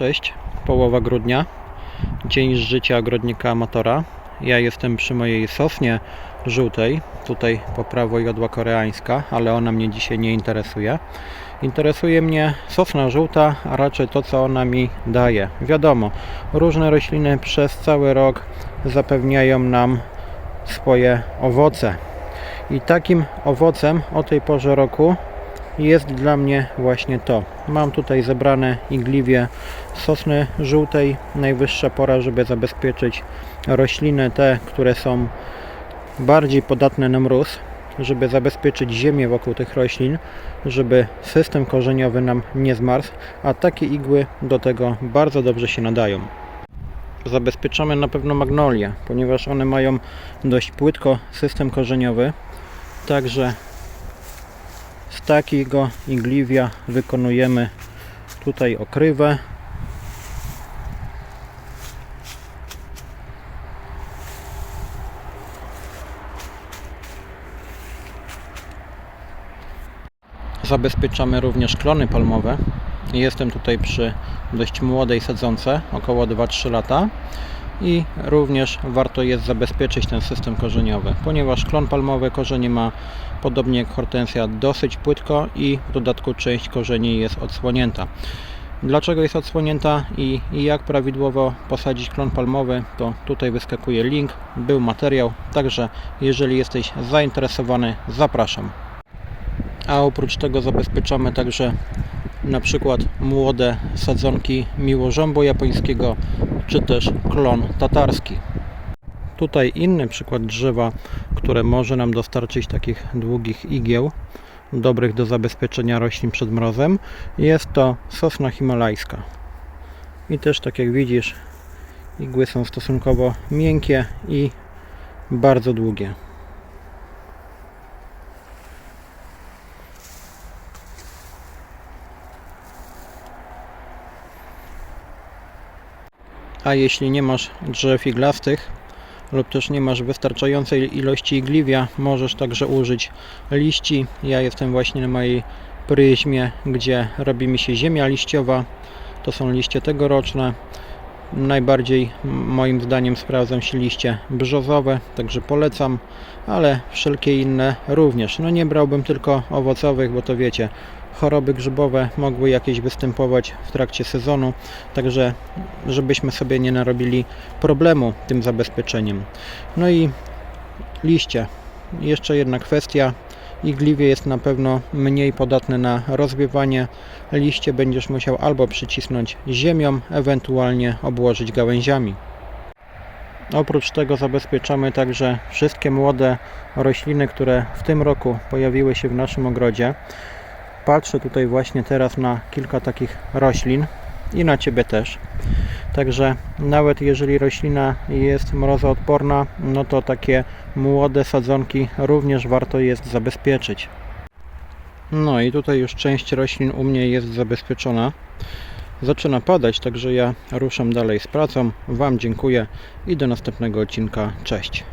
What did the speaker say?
Cześć, połowa grudnia, dzień z życia ogrodnika amatora. Ja jestem przy mojej sosnie żółtej, tutaj po prawo jodła koreańska, ale ona mnie dzisiaj nie interesuje. Interesuje mnie sosna żółta, a raczej to, co ona mi daje. Wiadomo, różne rośliny przez cały rok zapewniają nam swoje owoce. I takim owocem o tej porze roku jest dla mnie właśnie to. Mam tutaj zebrane igliwie sosny żółtej. Najwyższa pora, żeby zabezpieczyć rośliny te, które są bardziej podatne na mróz, żeby zabezpieczyć ziemię wokół tych roślin, żeby system korzeniowy nam nie zmarzł, a takie igły do tego bardzo dobrze się nadają. Zabezpieczamy na pewno magnolie, ponieważ one mają dość płytko system korzeniowy, także takiego igliwia wykonujemy tutaj okrywę. Zabezpieczamy również klony palmowe. Jestem tutaj przy dość młodej sadzonce, około 2-3 lata. I również warto jest zabezpieczyć ten system korzeniowy, ponieważ klon palmowy korzenie ma podobnie jak hortensja dosyć płytko i w dodatku część korzeni jest odsłonięta. Dlaczego jest odsłonięta i, i jak prawidłowo posadzić klon palmowy, to tutaj wyskakuje link, był materiał, także jeżeli jesteś zainteresowany, zapraszam. A oprócz tego zabezpieczamy także na przykład młode sadzonki miłożąbu japońskiego, czy też klon tatarski. Tutaj inny przykład drzewa, które może nam dostarczyć takich długich igieł, dobrych do zabezpieczenia roślin przed mrozem, jest to sosna himalajska. I też tak jak widzisz, igły są stosunkowo miękkie i bardzo długie. A jeśli nie masz drzew iglastych lub też nie masz wystarczającej ilości igliwia, możesz także użyć liści. Ja jestem właśnie na mojej pryzmie, gdzie robi mi się ziemia liściowa. To są liście tegoroczne. Najbardziej moim zdaniem sprawdzą się liście brzozowe, także polecam, ale wszelkie inne również. No nie brałbym tylko owocowych, bo to wiecie, choroby grzybowe mogły jakieś występować w trakcie sezonu, także żebyśmy sobie nie narobili problemu tym zabezpieczeniem. No i liście. Jeszcze jedna kwestia. Igliwie jest na pewno mniej podatne na rozwiewanie. Liście będziesz musiał albo przycisnąć ziemią, ewentualnie obłożyć gałęziami. Oprócz tego zabezpieczamy także wszystkie młode rośliny, które w tym roku pojawiły się w naszym ogrodzie. Patrzę tutaj właśnie teraz na kilka takich roślin i na Ciebie też. Także nawet jeżeli roślina jest mrozoodporna, no to takie młode sadzonki również warto jest zabezpieczyć. No i tutaj już część roślin u mnie jest zabezpieczona. Zaczyna padać, także ja ruszam dalej z pracą. Wam dziękuję i do następnego odcinka. Cześć.